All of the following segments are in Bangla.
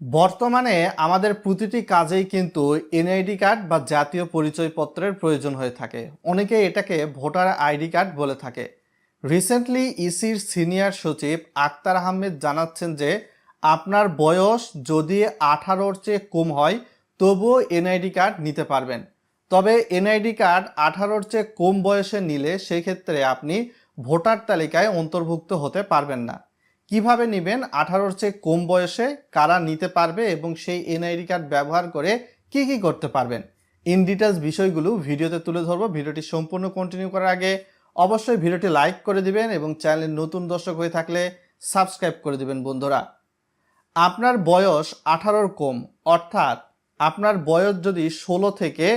বর্তমানে আমাদের প্রতিটি কাজেই কিন্তু এনআইডি কার্ড বা জাতীয় পরিচয়পত্রের প্রয়োজন হয়ে থাকে। অনেকে এটাকে ভোটার আইডি কার্ড বলে থাকে। রিসেন্টলি ইসির সিনিয়র সচিব আক্তার আহমেদ জানাচ্ছেন যে, আপনার বয়স যদি আঠারোর চেয়ে কম হয়, তবুও এনআইডি কার্ড নিতে পারবেন। তবে এনআইডি কার্ড আঠারোর চেয়ে কম বয়সে নিলে সেই ক্ষেত্রে আপনি ভোটার তালিকায় অন্তর্ভুক্ত হতে পারবেন না। কীভাবে নেবেন, আঠারোর চেয়ে কম বয়সে কারা নিতে পারবে এবং সেই এনআইডি কার্ড ব্যবহার করে কি কি করতে পারবেন? ইন ডিটেলস বিষয়গুলো ভিডিওতে তুলে ধরবো। ভিডিওটি সম্পূর্ণ কন্টিনিউ করার আগে অবশ্যই ভিডিওটি লাইক করে দিবেন এবং চ্যানেলের নতুন দর্শক হয়ে থাকলে সাবস্ক্রাইব করে দিবেন বন্ধুরা। আপনার বয়স আঠারোর কম, অর্থাৎ আপনার বয়স যদি ষোলো থেকে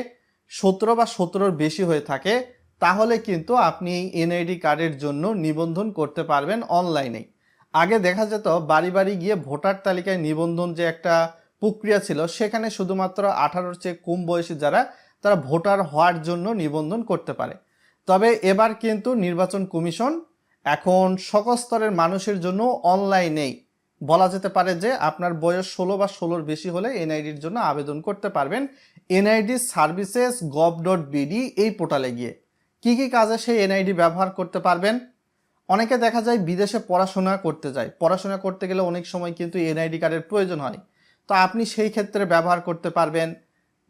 সতেরো বা সতেরোর বেশি হয়ে থাকে, তাহলে কিন্তু আপনি এই এনআইডি কার্ডের জন্য নিবন্ধন করতে পারবেন অনলাইনেই আগে দেখা যেত বাড়ি বাড়ি গিয়ে ভোটার তালিকায় নিবন্ধন যে একটা প্রক্রিয়া ছিল, সেখানে শুধুমাত্র আঠারোর চেয়ে কম বয়সী যারা, তারা ভোটার হওয়ার জন্য নিবন্ধন করতে পারে। তবে এবার কিন্তু নির্বাচন কমিশন এখন সকল স্তরের মানুষের জন্য অনলাইনেই বলা যেতে পারে যে আপনার বয়স ষোলো বা ষোলোর বেশি হলে এনআইডির জন্য আবেদন করতে পারবেন। NID services gov dot BD এই পোর্টালে গিয়ে। কি কি কাজে সেই এনআইডি ব্যবহার করতে পারবেন? অনেকে দেখা যায় বিদেশে পড়াশোনা করতে যায়। পড়াশোনা করতে গেলে অনেক সময় কিন্তু এনআইডি কার্ডের প্রয়োজন হয়। তো আপনি সেই ক্ষেত্রে ব্যবহার করতে পারবেন।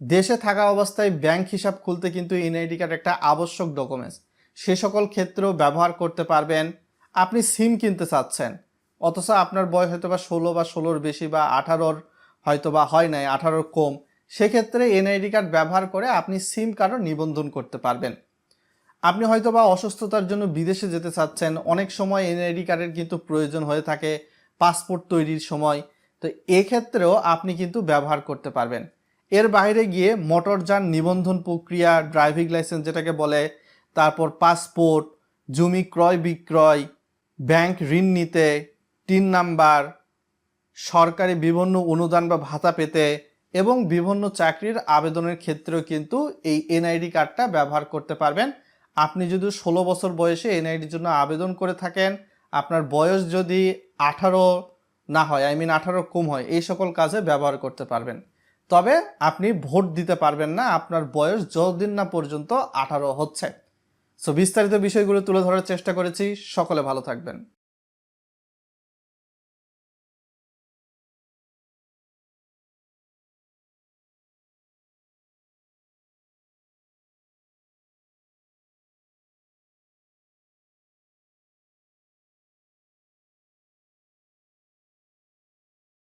দেশে থাকা অবস্থায় ব্যাংক হিসাব খুলতে কিন্তু এনআইডি কার্ড একটা আবশ্যক ডকুমেন্টস। সে সকল ক্ষেত্রেও ব্যবহার করতে পারবেন। আপনি সিম কিনতে চাচ্ছেন। অথচ আপনার বয়স হয়তো বা ষোলো বা ষোলোর বেশি বা আঠারোর হয়তো বা হয় নাই, আঠারোর কম। সেক্ষেত্রে এনআইডি কার্ড ব্যবহার করে আপনি সিম কার্ডও নিবন্ধন করতে পারবেন। আপনি হয়তো বা অসুস্থতার জন্য বিদেশে যেতে চাচ্ছেন, অনেক সময় এনআইডি কার্ডের কিন্তু প্রয়োজন হয়ে থাকে, পাসপোর্ট তৈরির সময়। তো এক্ষেত্রেও আপনি কিন্তু ব্যবহার করতে পারবেন। এর বাইরে গিয়ে মোটরযান নিবন্ধন প্রক্রিয়া, ড্রাইভিং লাইসেন্স যেটাকে বলে, তারপর পাসপোর্ট, জমি ক্রয় বিক্রয়, ব্যাংক ঋণ নিতে, তিন নাম্বার, সরকারি বিভিন্ন অনুদান বা ভাতা পেতে এবং বিভিন্ন চাকরির আবেদনের ক্ষেত্রেও কিন্তু এই এনআইডি কার্ডটা ব্যবহার করতে পারবেন। আপনি যদি ষোলো বছর বয়সে এনআইডির জন্য আবেদন করে থাকেন, আপনার বয়স যদি আঠারো না হয় আই মিন আঠারো কম হয়, এই সকল কাজে ব্যবহার করতে পারবেন। তবে আপনি ভোট দিতে পারবেন না, আপনার বয়স যতদিন না পর্যন্ত আঠারো হচ্ছে। সো বিস্তারিত বিষয়গুলো তুলে ধরার চেষ্টা করেছি, সকলে ভালো থাকবেন।